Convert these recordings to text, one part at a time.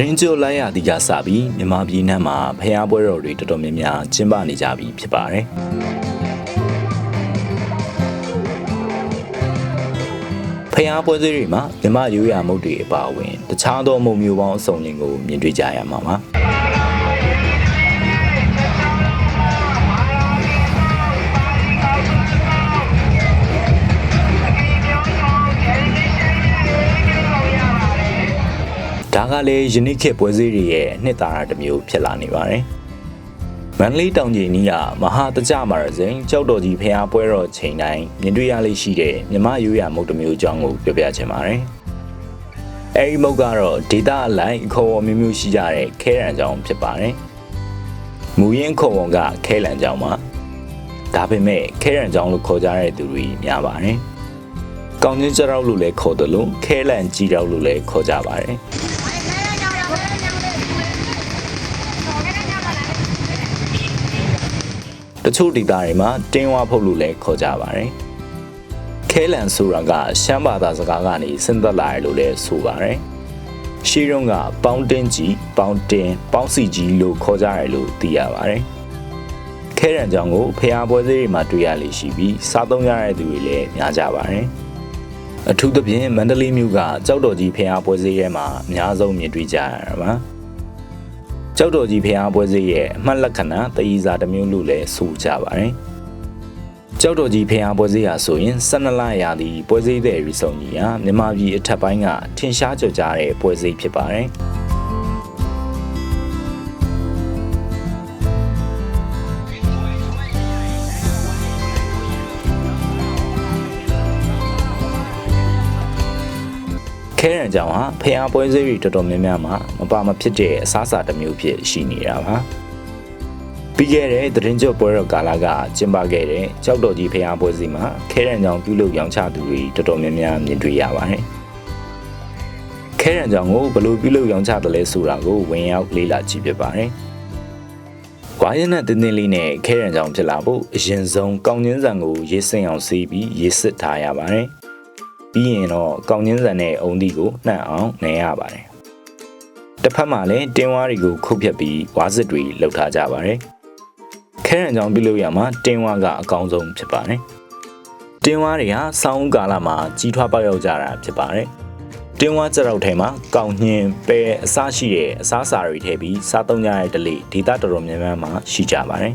တင်းကျိုလိုက်ရသည်ကစပြီးမြန်မာပြည်နှံ့မှာဖျားပွဲတော်တွေတော်တော်များများကျင်းပနေကြပြီဖြစ်ပါတယ်ဖျားပွဲစည်းတွေမှာမြမရိုးရာမုတ်တွေအပါအဝင် တခြားသောမုံမျိုးပေါင်းအစုံရင်ကိုမြင်တွေ့ကြရမှာပါ ဒါကလည်းယနေ့ခေတ်ပွဲစည်းတွေရဲ့အနှစ်သာရတစ်မျိုးဖြစ်လာနေပါတယ်မန္တလေးတောင်ကြီးနီးကမဟာတကြမာရစိန်ကြောက်တော်ကြီးဖျားပွဲတော်ချိန်တိုင်းမြင်တွေ့ရလိမ့်ရှိတဲ့မြမရိုးရာမုတ်တစ်မျိုးအကြောင်းကိုပြောပြချင်ပါတယ်။အဲဒီမုတ်ကတော့ဒေတာအလိုက်ခေါ်ဝေါ်မျိုးမျိုးရှိကြတဲ့ခဲရန်ကြောင်ဖြစ်ပါတယ်။မူရင်းခေါ်ဝေါ်ကခဲလန်ကြောင်ပါ။ဒါပေမဲ့ခဲရန်ကြောင်လို့ခေါ်ကြတဲ့သူတွေများပါတယ်။ကောင်းချင်းကြောက်လို့လည်းခေါ်တယ်လို့ခဲလန်ကြီးတောက်လို့လည်းခေါ်ကြပါတယ်။ တချို့ဒေသတွေမှာတင်းဝါဖုတ်လို့လည်းခေါ်ကြပါတယ်။ခဲလန်ဆိုတာကရှမ်းဘာသာစကားကနေဆင်းသက်လာတယ်လို့လည်းဆိုပါတယ်။ရှီရုံးကပေါင်းတင်းကြီးပေါင်းတင်းပေါင်းစီကြီးလို့ခေါ်ကြတယ်လို့သိရပါတယ်။ခဲရန်ကြောင်ကိုဖျားပွဲစည်းတွေမှာတွေ့ရလိမ့်ရှိပြီးစားသုံးရတဲ့သူတွေလည်းများကြပါတယ်။အထူးသဖြင့်မန္တလေးမြို့ကကြောက်တော်ကြီးဖျားပွဲစည်းရဲမှာအများဆုံးမြင်တွေ့ကြရတာပါ။ ကျောက်တော်ကြီးဖျားပွဲစည်းရဲ့အမှတ်လက္ခဏာတည်စာတစ်မျိုးလို့လည်းဆိုကြပါတယ်။ကျောက်တော်ကြီးဖျားပွဲစည်းဟာဆိုရင်12လရာသီပွဲစည်းတဲ့ရီစုံကြီးဟာမြန်မာပြည်အထက်ပိုင်းကထင်ရှားကြော်ကြားတဲ့ပွဲစည်းဖြစ်ပါတယ်။ ခဲရန်ကြောင်ဟာဖျားပွဲစည်းတွေတော်တော်များများမှာမပါမဖြစ်တဲ့အစားအစာတစ်မျိုးဖြစ်ရှိနေတာပါပြီးခဲ့တဲ့သတင်းကြွပွဲတော်ကာလကကျင်းပခဲ့တဲ့ကြောက်တော်ကြီးဖျားပွဲစည်းမှာခဲရန်ကြောင်ပြုလုပ်ရောင်းချသူတွေတော်တော်များများမြင်တွေ့ရပါတယ်ခဲရန်ကြောင်ကိုဘလို့ပြုလုပ်ရောင်းချတယ်လဲဆိုတာကိုဝင်ရောက်လေ့လာကြည့်ဖြစ်ပါတယ်ဝါရနဲ့တင်းတင်းလေးနဲ့ခဲရန်ကြောင်ဖြစ်လာဖို့အရင်ဆုံးကောင်းကျင်းဆန်ကိုရေးစင်အောင်ဆေးပြီးရေးစစ်ထားရပါတယ်။ ပြီးရင်တော့ကောင်းချင်းစံနဲ့အုံသီးကိုနှံ့အောင်နှဲရပါတယ်တစ်ဖက်မှာလည်းတင်းဝါးတွေကိုခုတ်ဖြတ်ပြီးဝါးစစ်တွေလှုပ်ထားကြပါတယ်ခဲရန်ကြောင်ပြုလုပ်ရမှာတင်းဝါးကအကောင်းဆုံးဖြစ်ပါတယ်တင်းဝါးတွေဟာဆောင်းကာလမှာကြီးထွားပေါက်ရောက်ကြတာဖြစ်ပါတယ်တင်းဝါးကြက်တော့ထဲမှာကောင်းညင်းပဲအစားရှိတဲ့အစားအစာတွေထည့်ပြီးစားသုံးကြတဲ့ဒလိဒေတာတော်တော်များများမှာရှိကြပါတယ်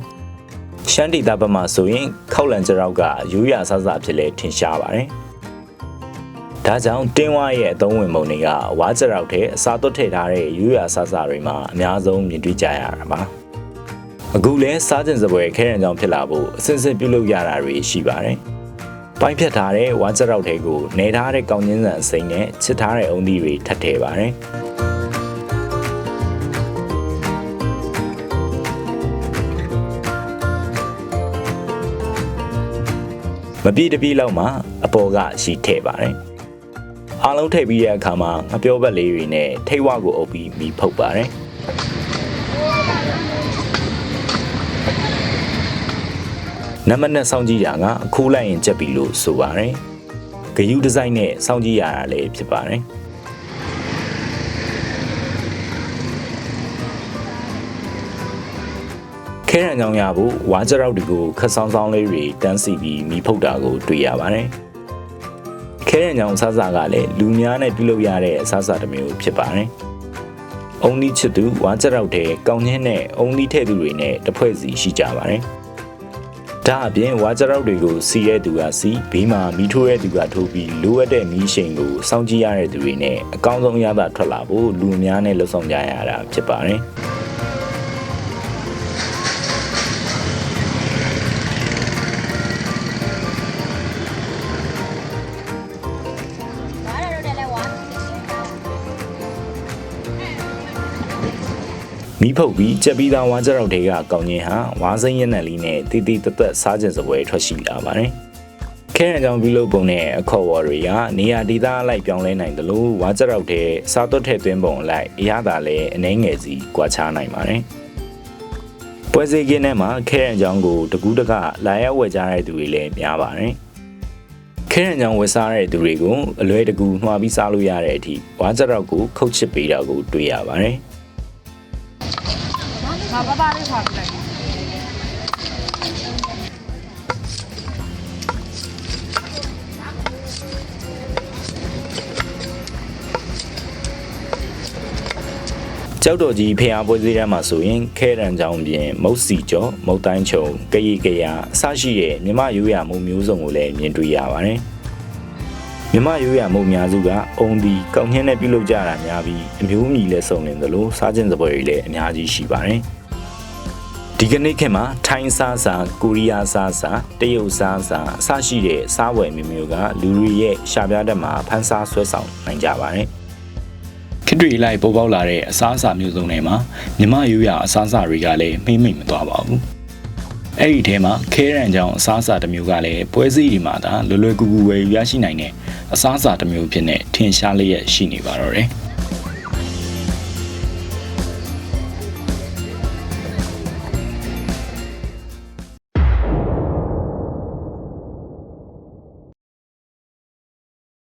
ရှမ်းဒေတာဘက်မှာဆိုရင်ခောက်လန်ကြက်တော့ကရိုးရဆဆဖြစ်လဲထင်ရှားပါတယ် ဒါကြောင့်တင်းဝါရဲ့အသုံးဝင်ပုံတွေကဝါကြရောက်တဲ့အစားသွတ်ထည့်ထားတဲ့ရိုးရာဆဆတွေမှာအများဆုံးမြင်တွေ့ကြရတာပါအခုလဲစားကျင်စပွဲခဲရန်ကြောင်ဖြစ်လာဖို့အစစ်စစ်ပြုလုပ်ရတာတွေရှိပါတယ်ပိုင်းဖြတ်ထားတဲ့ဝါကြရောက်တဲ့ကိုနေထားတဲ့ကောင်းကျင်းဆန်စိမ့်နဲ့ချစ်ထားတဲ့အုံသီးတွေထပ်ထည့်ပါတယ်မပြည့်တပြည့်လောက်မှာအပေါ်ကရှိထည့်ပါတယ် အားလုံးထိပ်ပြီးတဲ့အခါမှာငပြောဘက်လေးတွေနဲ့ထိတ်ဝကိုအုပ်ပြီးမိဖုတ်ပါတယ်နံပါတ်နဲ့စောင်းကြည့်တာကအခုလိုက်ရင်ချက်ပြီလို့ဆိုပါတယ်ဂယူဒီဇိုင်းနဲ့စောင်းကြည့်ရတာလည်းဖြစ်ပါတယ်ခဲရန်ကြောင်ရဖို့ဝါကြရောက်တွေကိုခက်ဆောင်ဆောင်လေးတွေတန်းစီပြီးမိဖုတ်တာကိုတွေ့ရပါတယ်။ ခဲတဲ့ညောင်ဆဆကလည်းလူများနဲ့ပြုလုပ်ရတဲ့အဆဆတစ်မျိုးဖြစ်ပါတယ်။အုံနီးချစ်သူဝါကြရောက်တဲ့ကောင်းချင်းနဲ့အုံနီးထဲ့သူတွေနဲ့တဖွဲ့စီရှိကြပါတယ်။ဒါအပြင်ဝါကြရောက်တွေကိုစီရဲသူကစီဘေးမှာမီးထိုးရဲသူကထိုးပြီးလိုအပ်တဲ့မီးရှိန်ကိုစောင့်ကြည့်ရတဲ့သူတွေနဲ့အကောင်းဆုံးအရသာထွက်လာဖို့လူများနဲ့လှုပ်ဆောင်ကြရတာဖြစ်ပါတယ်။ မိဖုတ်ပြီးကြက်ပြီးသားဝါကြရောက်တွေကကောင်းချင်းဟာဝါစိမ်းရက်နက်လေးနဲ့တီတီတသက်စားကြစပွဲထွက်ရှိလာပါတယ်။ခဲရန်ကြောင့်ပြုလုပ်ပုံနဲ့အခေါ်ဝေါ်တွေကနေရာဒေသအလိုက်ပြောင်းလဲနိုင်တယ်လို့ဝါကြရောက်တဲ့စားသွတ်ထည့်သွင်းပုံအလိုက်အရသာလည်းအနှဲငယ်စီကွာခြားနိုင်ပါတယ်။ပွဲစီကင်းထဲမှာခဲရန်ကြောင့်ကိုတကူးတကလာရောက်ဝယ်ကြတဲ့သူတွေလည်းများပါတယ်။ခဲရန်ကြောင့်ဝယ်စားတဲ့သူတွေကိုအလွဲတကူနှွာပြီးစားလို့ရတဲ့အထိဝါကြရောက်ကိုခုတ်ချစ်ပေးတာကိုတွေ့ရပါတယ်။ ငါပပလေးထားပြလိုက်ကြောက်တော်ကြီးဖျားပွဲစည်းတန်းမှာဆိုရင်ခဲရန်ချောင်းပြင်မုတ်စီကျော်မုတ်တိုင်းချုံကရီကရအစရှိတဲ့မြမရိုးရမှုမျိုးစုံကိုလည်းမြင်တွေ့ရပါတယ်မြမရိုးရမှုအများစုကအုံဒီကောက်ညှင်းနဲ့ပြုလုပ်ကြတာများပြီးအမျိုးအမည်လည်းစုံလင်သလိုစားခြင်းစပွဲတွေလည်းအများကြီးရှိပါတယ် ဒီကနေ့ခေတ်မှာထိုင်းစားစာကိုရီးယားစားစာတရုတ်စားစာအစရှိတဲ့စားဝယ်မျိုးမျိုးကလူတွေရဲ့ရှားပြားတတ်မှာဖန်ဆားဆွဲဆောင်နိုင်ကြပါတယ်ခေတ်တွေလိုက်ပေါ်ပေါက်လာတဲ့အစားအစာမျိုးစုံတွေမှာမြမရိုးရအစားအစာတွေကလည်းမှိမ့်မိတ်မသွားပါဘူး။အဲ့ဒီထဲမှာခဲရန်ကြောင်အစားအစာတစ်မျိုးကလည်းပွဲစည်းဒီမှာသာလွယ်လွယ်ကူကူဝယ်ယူရရှိနိုင်တဲ့အစားအစာတစ်မျိုးဖြစ်နေထင်ရှားလျက်ရှိနေပါတော့တယ်။